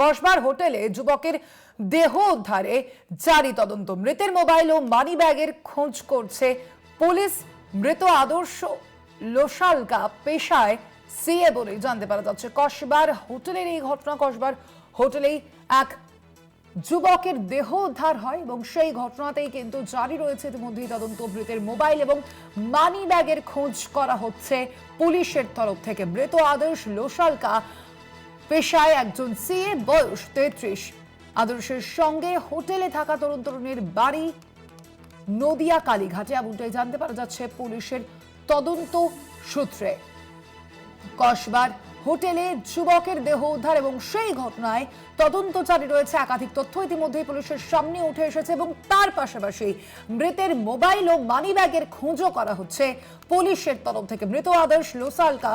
কসবার হোটেলে যুবকের দেহ উদ্ধারে জারি তদন্ত। মৃতের মোবাইল ও মানি ব্যাগের খোঁজ করছে পুলিশ। মৃত আদর্শ লোসালকা পেশায় সিএ বলে জানতে পারা যাচ্ছে। কসবার হোটেলের এই ঘটনা, কসবার হোটেলেই এক যুবকের দেহ উদ্ধার হয় এবং সেই ঘটনাতেই কিন্তু জারি রয়েছে ইতিমধ্যেই তদন্ত। মৃতের মোবাইল এবং মানি ব্যাগের খোঁজ করা হচ্ছে পুলিশের তরফ থেকে। মৃত আদর্শ লোসালকা পেশায় একজন সিএ বয়স তেত্রিশ। আদর্শের সঙ্গে হোটেলে থাকা তরুণ তরুণীর বাড়ি নদিয়া, কালীঘাটে। এমনটাই জানতে পারা যাচ্ছে পুলিশের তদন্ত সূত্রে। কসবার হোটেলে যুবকের দেহ উদ্ধার এবং সেই ঘটনায় তদন্ত জারি রয়েছে। একাধিক তথ্য ইতিমধ্যেই পুলিশের সামনে উঠে এসেছে এবং তার পাশাপাশি মৃতের মোবাইল ও মানিব্যাগের খোঁজও করা হচ্ছে। পুলিশের তরফ থেকে মৃত আদর্শ লোসালকা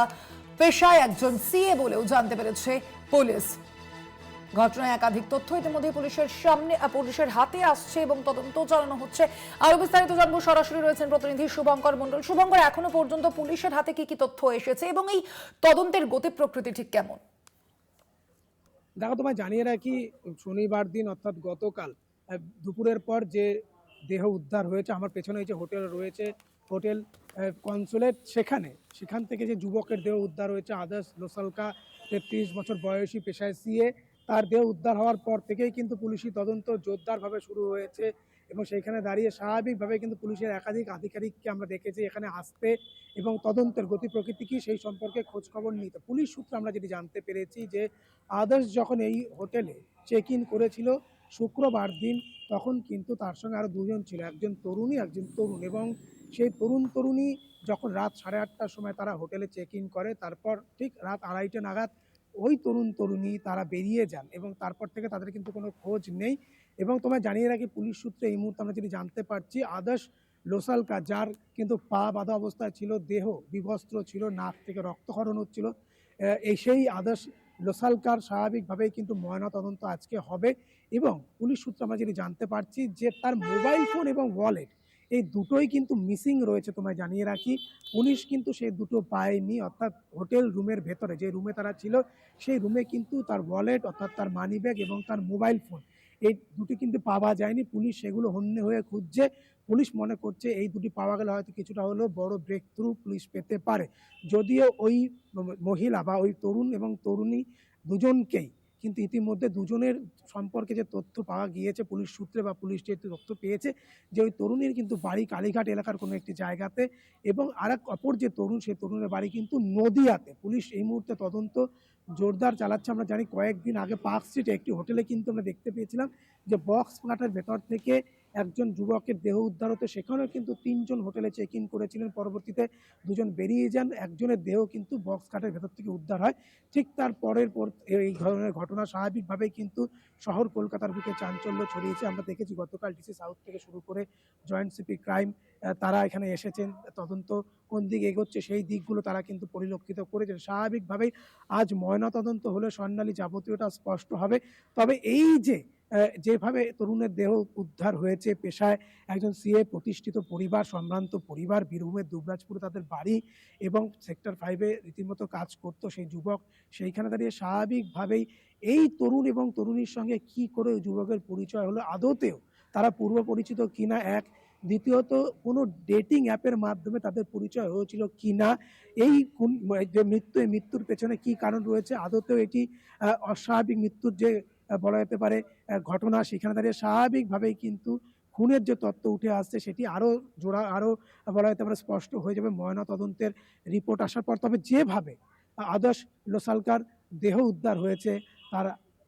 পেশায় একজন সিএ বলেও জানতে পেরেছে পুলিশ। ঘটনায় একাধিক তথ্য ইতিমধ্যে পুলিশের সামনে পুলিশের হাতে আসছে এবং তদন্ত চালানো হচ্ছে। আরও বিস্তারিত জানব, সরাসরি রয়েছেন প্রতিনিধি শুভঙ্কর মন্ডল শুভঙ্কর, এখনও পর্যন্ত পুলিশের হাতে কি কি তথ্য এসেছে এবং এই তদন্তের গতি প্রকৃতি ঠিক কেমন? দেখো, তোমায় জানিয়ে রাখি, শনিবার দিন, অর্থাৎ গতকাল দুপুরের পর যে দেহ উদ্ধার হয়েছে, আমার পেছনে যে হোটেল রয়েছে হোটেল কনসুলেট সেখানে, সেখান থেকে যে যুবকের দেহ উদ্ধার হয়েছে, আদার্স লোসালকা তেত্রিশ বছর বয়সী পেশায় সিএ, তার দেহ উদ্ধার হওয়ার পর থেকেই কিন্তু পুলিশি তদন্ত জোরদারভাবে শুরু হয়েছে এবং সেখানে দাঁড়িয়ে স্বাভাবিকভাবে কিন্তু পুলিশের একাধিক আধিকারিককে আমরা দেখেছি এখানে আসতে এবং তদন্তের গতি প্রকৃতি কি সেই সম্পর্কে খোঁজখবর নিতে। পুলিশ সূত্রে আমরা যেটি জানতে পেরেছি যে, আদার্স যখন এই হোটেলে চেক ইন করেছিল শুক্রবার দিন, তখন কিন্তু তার সঙ্গে আরও দুজন ছিল, একজন তরুণী, একজন তরুণ এবং সেই তরুণ তরুণী যখন রাত সাড়ে আটটার সময় তারা হোটেলে চেক ইন করে, তারপর ঠিক রাত আড়াইটে নাগাদ ওই তরুণ তরুণী তারা বেরিয়ে যান এবং তারপর থেকে তাদের কিন্তু কোনো খোঁজ নেই এবং তোমায় জানিয়ে রাখি পুলিশ সূত্রে এই মুহূর্তে আমরা যেটি জানতে পারছি আদার্স লোসালকা যার কিন্তু পা বাঁধা অবস্থায় ছিল, দেহ বিভস্ত্র ছিল, নাক থেকে রক্তক্ষরণ হচ্ছিল এই সেই আদার্স লোসালকার স্বাভাবিকভাবেই কিন্তু ময়না তদন্ত আজকে হবে এবং পুলিশ সূত্রে আমরা যেটি জানতে পারছি যে তার মোবাইল ফোন এবং ওয়ালেট এই দুটোই কিন্তু মিসিং রয়েছে তোমায় জানিয়ে রাখি। পুলিশ কিন্তু সেই দুটো পায়নি, অর্থাৎ হোটেল রুমের ভেতরে, যে রুমে তারা ছিল, সেই রুমে কিন্তু তার ওয়ালেট অর্থাৎ তার মানি ব্যাগ এবং তার মোবাইল ফোন এই দুটি কিন্তু পাওয়া যায়নি। পুলিশ সেগুলো হন্যে হয়ে খুঁজছে। পুলিশ মনে করছে এই দুটি পাওয়া গেলে হয়তো কিছুটা হলেও বড় ব্রেক থ্রু পুলিশ পেতে পারে। যদিও ওই মহিলা বা ওই তরুণ এবং তরুণী দুজনকেই কিন্তু ইতিমধ্যে দুজনের সম্পর্কে যে তথ্য পাওয়া গিয়েছে, পুলিশ সূত্রে বা পুলিশ যে তথ্য পেয়েছে, যে ওই তরুণীর কিন্তু বাড়ি কালীঘাট এলাকার কোনো একটি জায়গাতে এবং আরেক অপর যে তরুণ, সেই তরুণের বাড়ি কিন্তু নদিয়াতে। পুলিশ এই মুহূর্তে তদন্ত জোরদার চালাচ্ছে। আমরা জানি কয়েকদিন আগে পার্ক স্ট্রিটে একটি হোটেলে কিন্তু আমরা দেখতে পেয়েছিলাম যে বক্স ফ্ল্যাটের ভেতর থেকে একজন যুবকের দেহ উদ্ধার হতো সেখানেও কিন্তু তিনজন হোটেলে চেক ইন করেছিলেন। পরবর্তীতে দুজন বেরিয়ে যান, একজনের দেহ কিন্তু বক্স কাটের ভেতর থেকে উদ্ধার হয়। ঠিক তার পরের পর এই ধরনের ঘটনা স্বাভাবিকভাবেই কিন্তু শহর কলকাতার বুকে চাঞ্চল্য ছড়িয়েছে। আমরা দেখেছি গতকাল ডিসি সাউথ থেকে শুরু করে জয়েন্ট সিপি ক্রাইম তারা এখানে এসেছেন। তদন্ত কোন দিক এগোচ্ছে সেই দিকগুলো তারা কিন্তু পরিলক্ষিত করেছেন। স্বাভাবিকভাবেই আজ ময়না তদন্ত হলে স্বর্ণালী যাবতীয়টা স্পষ্ট হবে। তবে এই যে যেভাবে তরুণের দেহ উদ্ধার হয়েছে পেশায় একজন সিএ প্রতিষ্ঠিত পরিবার, সম্ভ্রান্ত পরিবার বীরভূমের দুবরাজপুরে তাদের বাড়ি এবং সেক্টর ফাইভে রীতিমতো কাজ করত সেই যুবক। সেইখানে দাঁড়িয়ে স্বাভাবিকভাবেই এই তরুণ এবং তরুণীর সঙ্গে কি করে যুবকের পরিচয় হলো আদতেও তারা পূর্ব পরিচিত কিনা এক। দ্বিতীয়ত, কোনো ডেটিং অ্যাপের মাধ্যমে তাদের পরিচয় হয়েছিল কি না এই যে মৃত্যু, এই মৃত্যুর পেছনে কি কারণ রয়েছে? আদতেও এটি অস্বাভাবিক মৃত্যুর যে বলা যেতে পারে ঘটনা সেখানে দাঁড়িয়ে স্বাভাবিকভাবেই কিন্তু খুনের যে তত্ত্ব উঠে আসছে সেটি আরও জোড়া, আরও বলা যেতে পারে স্পষ্ট হয়ে যাবে ময়না তদন্তের রিপোর্ট আসার পর। তবে যেভাবে আদর্শ লোসালকার দেহ উদ্ধার হয়েছে, তার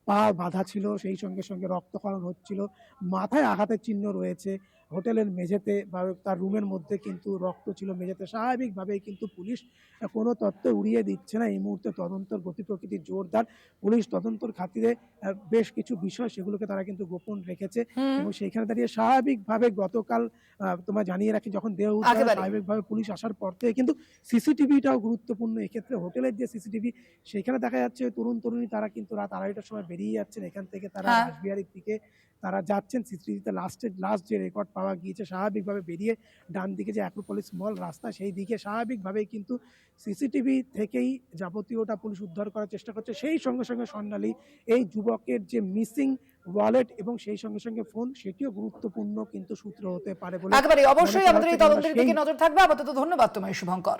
পা বাঁধা ছিল, সেই সঙ্গে সঙ্গে রক্তক্ষরণ হচ্ছিল, মাথায় আঘাতের চিহ্ন রয়েছে হোটেলের মেঝেতে বা তার রুমের মধ্যে কিন্তু রক্ত ছিল মেঝেতে। স্বাভাবিকভাবেই কিন্তু পুলিশ কোনো তথ্য উড়িয়ে দিচ্ছে না। এই মুহূর্তে তদন্তর গতি প্রকৃতি জোরদার। পুলিশ তদন্তর খাতিরে বেশ কিছু বিষয় সেগুলোকে তারা কিন্তু গোপন রেখেছে এবং সেইখানে দাঁড়িয়ে স্বাভাবিকভাবে গতকাল তোমায় জানিয়ে রাখি যখন দেহ স্বাভাবিকভাবে পুলিশ আসার পর থেকে কিন্তু সিসিটিভিটাও গুরুত্বপূর্ণ। এক্ষেত্রে হোটেলের যে সিসিটিভি সেখানে দেখা যাচ্ছে তরুণ তরুণী তারা কিন্তু রাত আড়াইটার সময় বেরিয়ে যাচ্ছেন। এখান থেকে তারা হ্যাঁ। রাসবিহারির দিকে তারা যাচ্ছেন সিসিটিভিতে। লাস্টের লাস্ট যে রেকর্ড পাওয়া গিয়েছে স্বাভাবিকভাবে বেরিয়ে ডান দিকে যে অ্যাক্রোপলিস মল রাস্তা সেই দিকে স্বাভাবিকভাবেই কিন্তু সিসিটিভি থেকেই যাবতীয়টা পুলিশ উদ্ধার করার চেষ্টা করছে। সেই সঙ্গে সঙ্গে স্বর্ণালী এই যুবকের যে মিসিং ওয়ালেট এবং সেই সঙ্গে সঙ্গে ফোন সেটিও গুরুত্বপূর্ণ কিন্তু সূত্র হতে পারে বলে একেবারে অবশ্যই আমাদের এই তদন্তের দিকে নজর থাকবে। আপাতত ধন্যবাদ তোমায় শুভঙ্কর।